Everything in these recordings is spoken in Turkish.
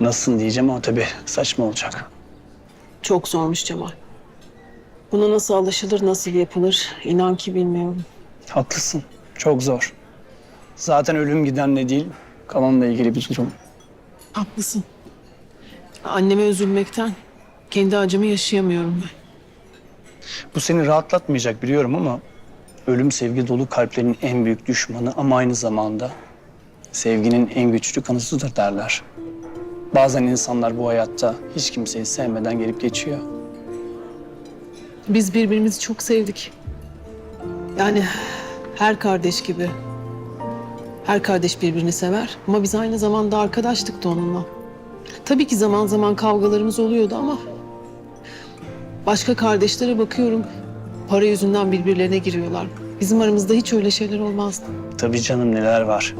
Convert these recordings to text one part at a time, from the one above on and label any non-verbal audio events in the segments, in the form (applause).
Nasılsın diyeceğim ama tabii saçma olacak. Çok zormuş Cemal. Buna nasıl alışılır, nasıl yapılır inan ki bilmiyorum. Haklısın. Çok zor. Zaten ölüm gidenle değil, kalanla ilgili bir durum. Haklısın. Anneme üzülmekten kendi acımı yaşayamıyorum ben. Bu seni rahatlatmayacak biliyorum ama ölüm sevgi dolu kalplerin en büyük düşmanı ama aynı zamanda sevginin en güçlü kanıtıdır derler. Bazen insanlar bu hayatta hiç kimseyi sevmeden gelip geçiyor. Biz birbirimizi çok sevdik. Yani her kardeş gibi. Her kardeş birbirini sever ama biz aynı zamanda arkadaştık da onunla. Tabii ki zaman zaman kavgalarımız oluyordu ama başka kardeşlere bakıyorum para yüzünden birbirlerine giriyorlar. Bizim aramızda hiç öyle şeyler olmazdı. Tabii canım neler var.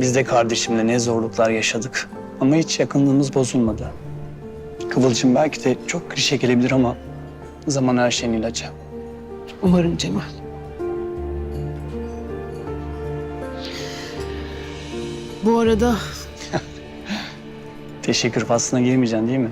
Biz de kardeşimle ne zorluklar yaşadık. Ama hiç yakınlığımız bozulmadı. Kıvılcım belki de çok klişe gelebilir ama zaman her şeyin ilacı. Umarım Cemal. Bu arada (laughs) Teşekkür faslına girmeyeceksin değil mi?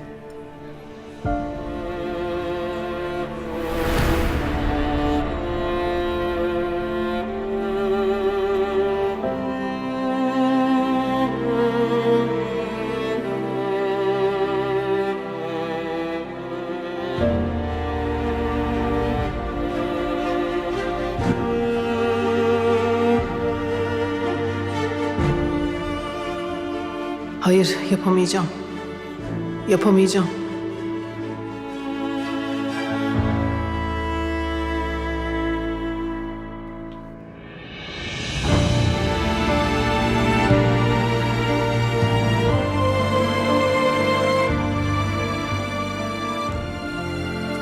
Hayır yapamayacağım. Yapamayacağım.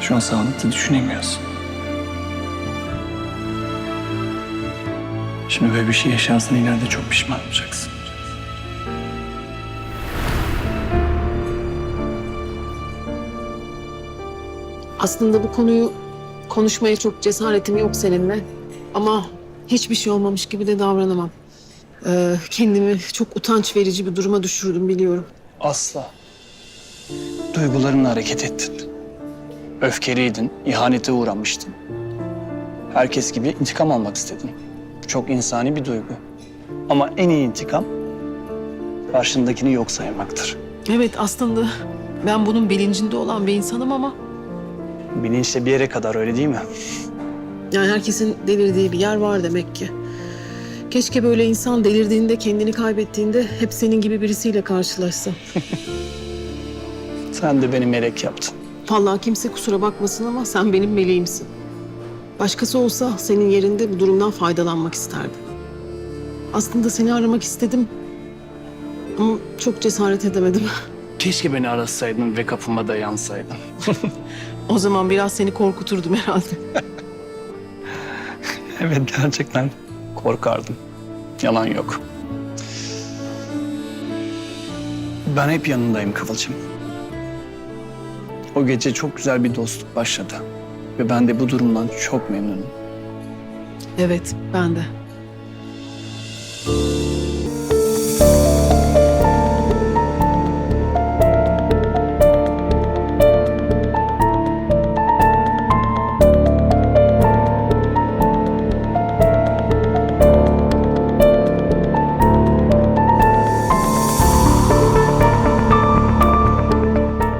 Şu an sağlıklı düşünemiyorsun. Şimdi böyle bir şey yaşarsan ileride çok pişman olacaksın. Aslında bu konuyu konuşmaya çok cesaretim yok seninle. Ama hiçbir şey olmamış gibi de davranamam. Ee, kendimi çok utanç verici bir duruma düşürdüm biliyorum. Asla. Duygularınla hareket ettin. Öfkeliydin, ihanete uğramıştın. Herkes gibi intikam almak istedin. Çok insani bir duygu. Ama en iyi intikam karşındakini yok saymaktır. Evet aslında ben bunun bilincinde olan bir insanım ama Bilinçle bir yere kadar öyle değil mi? yani herkesin delirdiği bir yer var demek ki. Keşke böyle insan delirdiğinde, kendini kaybettiğinde hep senin gibi birisiyle karşılaşsa. (laughs) Sen de beni melek yaptın. Vallahi kimse kusura bakmasın ama sen benim meleğimsin. Başkası olsa senin yerinde bu durumdan faydalanmak isterdi. Aslında seni aramak istedim ama çok cesaret edemedim. (laughs) Keşke beni arasaydın ve kapıma dayansaydın. (laughs) O zaman biraz seni korkuturdum herhalde. (laughs) Evet gerçekten korkardım. Yalan yok. Ben hep yanındayım Kıvılcım. O gece çok güzel bir dostluk başladı. Ve ben de bu durumdan çok memnunum. Evet, ben de.